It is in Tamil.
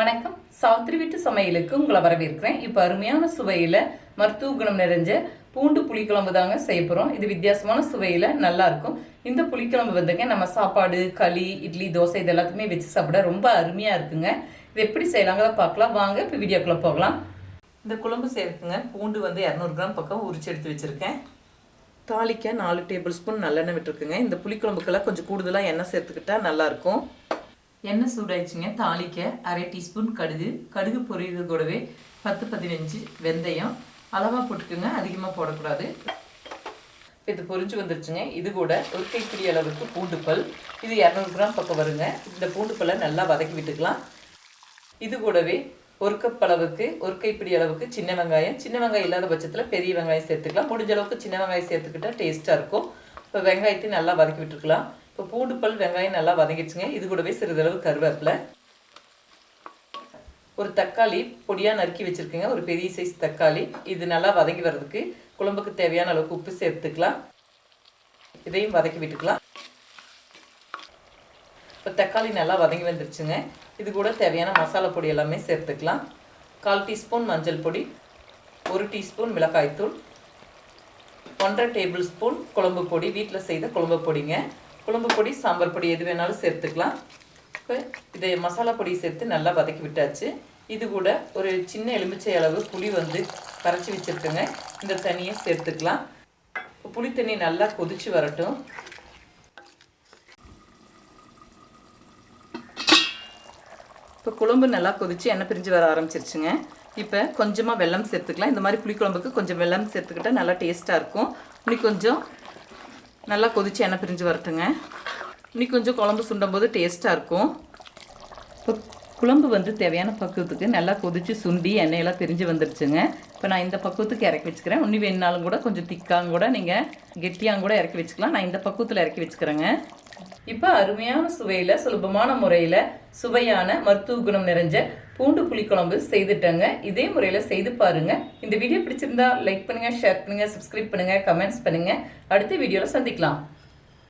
வணக்கம். சாத்திரி வீட்டு சமையலுக்கு உங்களை வரவேற்கிறேன். இப்போ அருமையான சுவையில் மருத்துவ குணம் நிறைஞ்ச பூண்டு புளிக்குழம்பு தாங்க செய்ய போகிறோம் இது வித்தியாசமான சுவையில் நல்லாயிருக்கும் இந்த புளிக்குழம்பு வந்துங்க நம்ம சாப்பாடு களி இட்லி தோசை இது எல்லாத்துக்குமே வச்சு சாப்பிட ரொம்ப அருமையாக இருக்குங்க. இது எப்படி செய்யலாங்கிறத பார்க்கலாம். வாங்க இப்போ வீடியோக்குள்ளே போகலாம். இந்த குழம்பு செய்யறதுக்குங்க பூண்டு வந்து இரநூறு கிராம் பக்கம் உரிச்சு எடுத்து வச்சுருக்கேன். தாளிக்க நாலு டேபிள் ஸ்பூன் நல்லெண்ணெய் விட்டுருக்குங்க. இந்த புளிக்குழம்புக்கெல்லாம் கொஞ்சம் கூடுதலாக எண்ணெய் சேர்த்துக்கிட்டா நல்லாயிருக்கும் எண்ணெய் சூடாயிடுச்சுங்க தாளிக்க அரை டீஸ்பூன் கடுகு கடுகு பொரியுறது கூடவே பத்து பதினஞ்சு வெந்தயம். அளவாக போட்டுக்கோங்க அதிகமாக போடக்கூடாது. இது பொரிஞ்சு வந்துருச்சுங்க. இது கூட ஒரு கைப்பிடி அளவுக்கு பூண்டுப்பல். இது இரநூறு கிராம் பக்கம் வருங்க. இந்த பூண்டுப்பலை நல்லா வதக்கி விட்டுக்கலாம். இது கூடவே ஒரு கப் அளவுக்கு ஒரு கைப்பிடி அளவுக்கு சின்ன வெங்காயம். சின்ன வெங்காயம் இல்லாத பட்சத்தில் பெரிய வெங்காயம் சேர்த்துக்கலாம். முடிஞ்ச அளவுக்கு சின்ன வெங்காயம் சேர்த்துக்கிட்டா டேஸ்ட்டாக இருக்கும். இப்போ வெங்காயத்தையும் நல்லா வதக்கி விட்டுருக்கலாம். இப்போ பூண்டு பல் வெங்காயம் நல்லா வதங்கிடுச்சுங்க. இது கூடவே சிறிதளவு கருவேப்பிலை. ஒரு தக்காளி பொடியாக நறுக்கி வச்சுருக்கேங்க. ஒரு பெரிய சைஸ் தக்காளி. இது நல்லா வதங்கி வர்றதுக்கு குழம்புக்கு தேவையான அளவுக்கு உப்பு சேர்த்துக்கலாம். இதையும் வதக்கி விட்டுக்கலாம். இப்போ தக்காளி நல்லா வதங்கி வந்துருச்சுங்க. இது கூட தேவையான மசாலா பொடி எல்லாமே சேர்த்துக்கலாம். கால் டீஸ்பூன் மஞ்சள் பொடி ஒரு டீஸ்பூன் மிளகாய்த்தூள் ஒன்றரை டேபிள் ஸ்பூன் குழம்பு பொடி. வீட்டில் செய்த குழம்பு பொடிங்க. குழம்பு பொடி சாம்பார் பொடி எது வேணாலும் சேர்த்துக்கலாம். இப்போ இதை மசாலா பொடி சேர்த்து நல்லா வதக்கி விட்டாச்சு. இது கூட ஒரு சின்ன எலுமிச்சை அளவு புளி வந்து கரைச்சி வச்சுருக்கேங்க. இந்த தண்ணியை சேர்த்துக்கலாம். புளி தண்ணி நல்லா கொதிச்சு வரட்டும். இப்போ குழம்பு நல்லா கொதிச்சு எண்ணெய் பிரிஞ்சு வர ஆரம்பிச்சிருச்சுங்க. இப்போ கொஞ்சமாக வெல்லம் சேர்த்துக்கலாம். இந்த மாதிரி புளிக்குழம்புக்கு கொஞ்சம் வெல்லம் சேர்த்துக்கிட்டா நல்லா டேஸ்ட்டாக இருக்கும். இன்னி கொஞ்சம் நல்லா கொதிச்சு எண்ணெய் பிரிஞ்சு வரட்டுங்க. இன்னைக்கு கொஞ்சம் குழம்பு சுண்டும் போது டேஸ்ட்டாக இருக்கும். இப்போ குழம்பு வந்து தேவையான பக்குவத்துக்கு நல்லா கொதித்து சுண்டி எண்ணெயெல்லாம் பிரிஞ்சு வந்துருச்சுங்க. இப்போ நான் இந்த பக்குவத்துக்கு இறக்கி வச்சுக்கிறேன். இன்னும் வேணுனாலும் கூட கொஞ்சம் திக்காங்க கூட நீங்கள் கெட்டியாங்க கூட இறக்கி வச்சுக்கலாம். நான் இந்த பக்குவத்தில் இறக்கி வச்சுக்கிறேங்க. இப்போ அருமையான சுவையில் சுலபமான முறையில் சுவையான மருத்துவ குணம் நிறைஞ்ச பூண்டு புளிக்குழம்பு செய்துட்டேங்க. இதே முறையில் செய்து பாருங்க. இந்த வீடியோ பிடிச்சிருந்தா லைக் பண்ணுங்க ஷேர் பண்ணுங்க சப்ஸ்கிரைப் பண்ணுங்க கமெண்ட்ஸ் பண்ணுங்க. அடுத்த வீடியோவில் சந்திக்கலாம்.